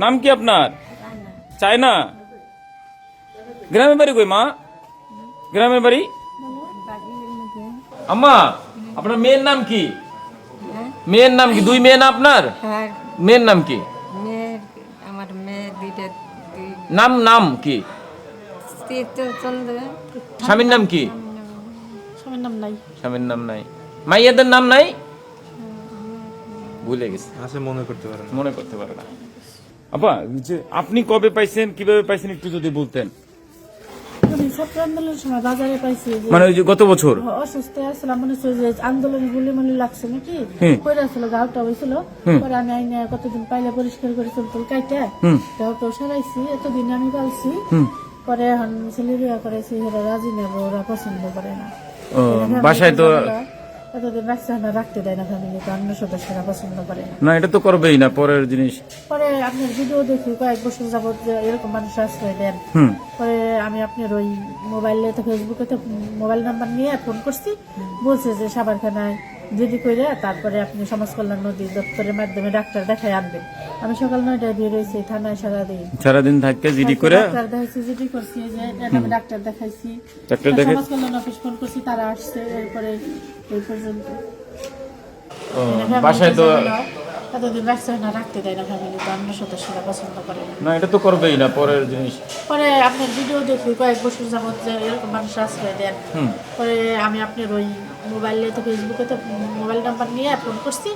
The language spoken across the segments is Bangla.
নাম কি আপনার? চায় না গ্রামের বাড়ি কই মা? গ্রামের বাড়ি? আম্মা আপনার মেয়ের নাম কি? মেয়ের নাম কি? দুই মেয়ে না আপনার? হ্যাঁ। মেয়ের নাম কি? আমার মেয়ে দুইটা নাম নাম কি? স্বামীর নাম কি? স্বামীর নাম নাই। স্বামীর নাম নাই। মাইয়াদের নাম নাই? ভুলে গেছে। মনে করতে পারেন মনে করতে পারে না। আপা যে আপনি কবে পাইছেন কীভাবে পাইছেন একটু যদি বলতেন? ছাত্র আন্দোলনের সময় বাজারে পাইছি মানে ওই যে গত বছর? অসুস্থ আসলাম মনে আন্দোলন গুলি মনে লাগছে নাকি? কইরা ছিল গাউটা হয়েছিল। পরে আমি আইনে কতদিন পাইলে পরিষ্কার করে চুল কাইটে। হুম। গাউটা সারাইছি এতদিন আমি পালছি পরে এখন করেছি ওরা রাজি নেব ওরা পছন্দ করে না। বাসায় তো রাখতে দেয় না ফ্যামিলিতে অন্য সদস্যরা পছন্দ করে না। এটা তো করবেই না পরের জিনিস। পরে আপনার ভিডিও দেখি কয়েক বছর যাবত যে এরকম মানুষ আশ্রয় দেন। পরে আমি আপনার ওই মোবাইলে তো ফেসবুকে তো মোবাইল নাম্বার নিয়ে ফোন করছি। বলছে যে সাবারখানায় জিডি করে তারপরে আপনি সমাজ কল্যাণ নদী দপ্তরের মাধ্যমে ডাক্তার দেখাই আনবেন। আমি সকাল নয়টায় বের হয়েছি থানায় সারাদিন সারাদিন থাকতে জিডি করে ডাক্তার দেখাইছি জিডি করছি যে এটা আমি ডাক্তার দেখাইছি। ডাক্তার দেখাই- সমাজ কল্যাণ অফিস ফোন করছি তারা আসছে এরপরে এই পর্যন্ত। ও, বাসায় তো এতদিন রাখছে না রাখতে দেয় না ফ্যামিলি তো অন্য সদস্যরা পছন্দ করে না। না এটা তো করবেই না পরের জিনিস। পরে আপনার ভিডিও দেখি কয়েক বছর যাবত যে এরকম মানুষ আশ্রয় দেন। পরে আমি আপনার ওই মোবাইলে তো ফেসবুকে তো মোবাইল নাম্বার নিয়ে ফোন করছি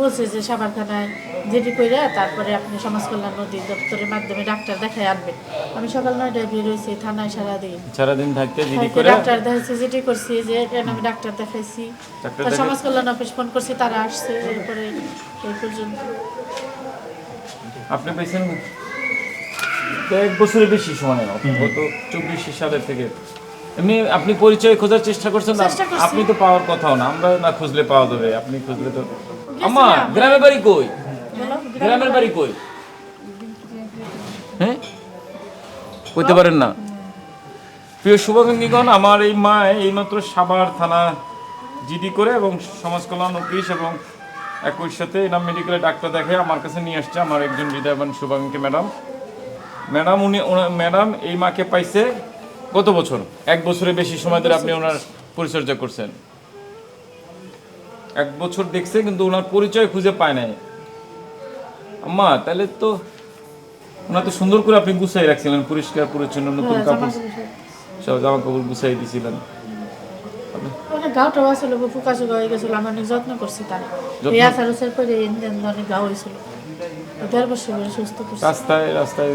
বলছে যে সাবারখানায় যেটি করে তারপরে আপনি সমাজ কল্যাণ নদী দপ্তরের মাধ্যমে ডাক্তার দেখাই আনবেন। আমি সকাল নয়টায় বের হয়েছি থানায় সারাদিন সারাদিন থাকতে জিডি করে ডাক্তার দেখাইছি যেটি করছি যে এখানে আমি ডাক্তার দেখাইছি। তার সমাজ কল্যাণ অফিস ফোন করছি তারা আসছে এরপরে এই পর্যন্ত। আপনি পেয়েছেন এক বছরের বেশি সময় গত চব্বিশ সালের থেকে। এমনি আপনি পরিচয় খোঁজার চেষ্টা করছেন না? আপনি তো পাওয়ার কথাও না আমরা না খুঁজলে পাওয়া যাবে আপনি খুঁজলে তো আমার। গ্রামে বাড়ি কই? গ্রামের বাড়ি কই? হ্যাঁ? কইতে পারেন না? প্রিয় শুভাকাঙ্ক্ষীগণ, আমার এই মা এইমাত্র সাভার থানা জিডি করে এবং সমাজ কল্যাণ অফিস এবং একই সাথে এনাম মেডিকেলে ডাক্তার দেখে আমার কাছে নিয়ে আসছে আমার একজন হৃদয়বান শুভাকাঙ্ক্ষী ম্যাডাম। ম্যাডাম, উনি ম্যাডাম এই মাকে পাইছে গত বছর? এক বছরের বেশি সময় ধরে আপনি ওনার পরিচর্যা করছেন। এক বছর দেখছে কিন্তু ওনার পরিচয় খুঁজে পায় নাই। আম্মা তাহলে তো ওনার তো সুন্দর করে আপনি গুছাই রাখছিলেন পরিষ্কার পরিচ্ছন্ন নতুন হ্যাঁ, কাপড়। সব জামা কাপড় গুছাই দিছিলেন। অনেক আসলে ফুকা চুকা হয়ে গেছিল আমি অনেক যত্ন করছি তার। অনেক গাও হয়েছিল। দেড় বছর সুস্থ করছি। রাস্তায় রাস্তায়।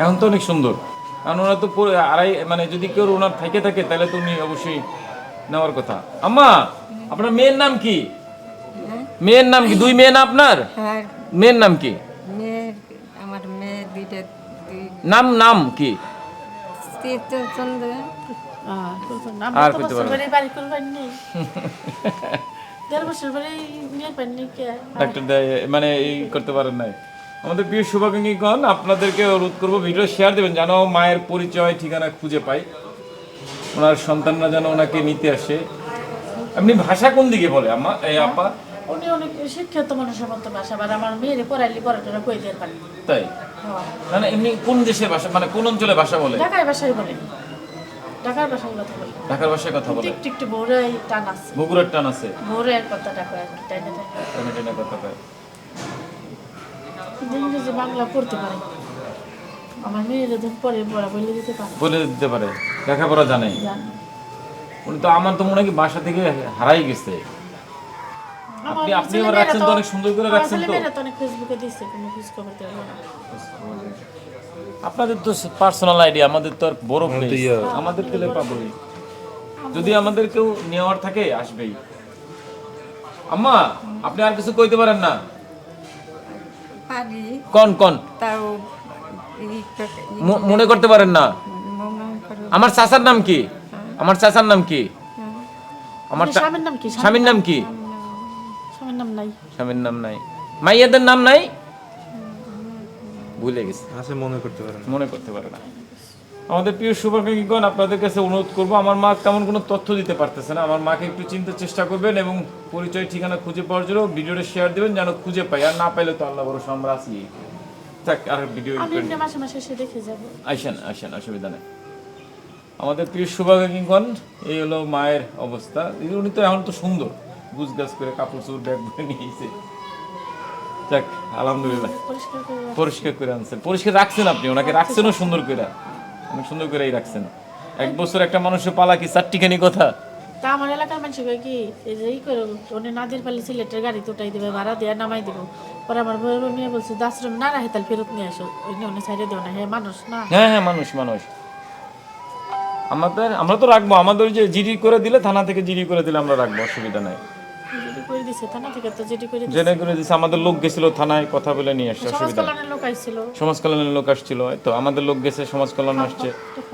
এখন তো অনেক সুন্দর। কারণ ওরা তো আড়াই মানে যদি কেউ ওনার থেকে থাকে তাহলে তো উনি অবশ্যই নেওয়ার কথা। আম্মা আপনার মেয়ের নাম কি? মেয়ের নাম কি? দুই মেয়ে না আপনার? হ্যাঁ মেয়ের নাম কি? মেয়ের আমার মেয়ে দুইটা নাম নাম কি। আর করতে ডাক্তার মানে এই করতে পারেন নাই। আমাদের প্রিয় শুভাকাঙ্ক্ষীগণ আপনাদেরকে অনুরোধ করব ভিডিও শেয়ার দেবেন যেন মায়ের পরিচয় ঠিকানা খুঁজে পাই। ওনার সন্তানরা যেন ওনাকে নিতে আসে। আপনি ভাষা কোন দিকে বলে আমা এই আপা? উনি অনেক শিক্ষিত মানুষের মতো বাসা আবার আমার মেয়ের পড়াইলি পড়াটা কই দিয়ে পারি তাই? না না এমনি কোন ভাষা মানে কোন অঞ্চলে ভাষা বলে? ঢাকায় বাসায় বলে। ঢাকার বাসায় কথা বলে। ঢাকার ভাষায় কথা বলে? টান আছে। বগুড়ার টান আছে? আর কি টাইনে টাইনে কথা কয়। ইংরেজি বাংলা পড়তে পারে। আমার যখন পরে পড়া বলে দিতে পারে। বলে দিতে পারে। লেখাপড়া জানে? জানি। উনি তো আমার তো মনে হয় কি বাসা থেকে হারাই গেছে। আপনি আপনি আবার রাখছেন তো অনেক সুন্দর করে রাখছেন তো। অনেক ফেসবুকে কোনো খোঁজ খবর দেবো না। আপনাদের তো পার্সোনাল আইডি আমাদের তো আর বড়। ইয়ে। আমাদের পেলে পাবোই যদি আমাদের কেউ নেওয়ার থাকে আসবেই। আম্মা আপনি আর কিছু কইতে পারেন না? পারি কোন কোন। তাও মনে করতে পারেন না? আমার চাচার নাম কি? আমার চাচার নাম কি? আমার স্বামীর নাম কি? স্বামীর নাম কি? স্বামীর নাম নাই। স্বামীর নাম নাই। মাইয়াদের নাম নাই? ভুলে গেছে। আছে মনে করতে পারেন মনে করতে পারে না। আমাদের প্রিয় শুভাকাঙ্ক্ষীগণ আপনাদের কাছে অনুরোধ করব আমার মা তেমন কোনো তথ্য দিতে পারতেছে না। আমার মাকে একটু চিন্তার চেষ্টা করবেন এবং পরিচয় ঠিকানা খুঁজে পাওয়ার জন্য ভিডিওটা শেয়ার দেবেন যেন খুঁজে পাই। আর না পাইলে তো আল্লাহ বড় আমরা আছি। থাক আর ভিডিও মাসে মাসে এসে দেখে যাব। আসেন আসেন অসুবিধা নেই। আমাদের প্রিয় শুভাকাঙ্ক্ষীগণ এই হলো মায়ের অবস্থা। উনি তো এখন তো সুন্দর। গুছ গাছ করে কাপড় চোপড় ব্যাগ নিয়েছে যাক আলহামদুলিল্লাহ। পরিষ্কার করে করে আনছেন। পরিষ্কার রাখছেন আপনি ওনাকে রাখছেনও সুন্দর করে। অনেক সুন্দর করেই রাখছেন। এক বছর একটা মানুষের পালা কি চারটিখানি কথা? তা আমার এলাকার মানুষ কয় কি এই যে ই করে উনি নাদের পালি সিলেটের গাড়ি উঠাই দেবে ভাড়া দিয়ে নামাই দেবো। পরে আমার বউয়ের মেয়ে বলছে দাসরম না রাখে তাহলে ফেরত নিয়ে আসো। ওই নিয়ে উনি সাইডে দেবো না হ্যাঁ মানুষ না। হ্যাঁ হ্যাঁ মানুষ মানুষ। আমাদের আমরা তো রাখব। আমাদের ওই যে জিডি করে দিলে থানা থেকে জিডি করে দিলে আমরা রাখব অসুবিধা নাই। করে দিছে থানা থেকে তো যেটি করে দিছে। জেনে করে দিচ্ছে আমাদের লোক গেছিল থানায় কথা বলে নিয়ে আসছে সমাজ অসুবিধা নেই। কল্যাণের লোক আইছিল সমাজ কল্যাণের লোক আসছিল তো আমাদের লোক গেছে সমাজ কল্যাণ আসছে।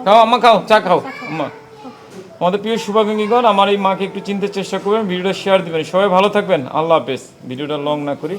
খাও আম্মা খাও চা খাও আম্মা। আমাদের প্রিয় শুভাকাঙ্ক্ষীগণ আমার এই মাকে একটু চিনতে চেষ্টা করবেন ভিডিওটা শেয়ার দিবেন। সবাই ভালো থাকবেন আল্লাহ হাফেজ। ভিডিওটা লং না করি।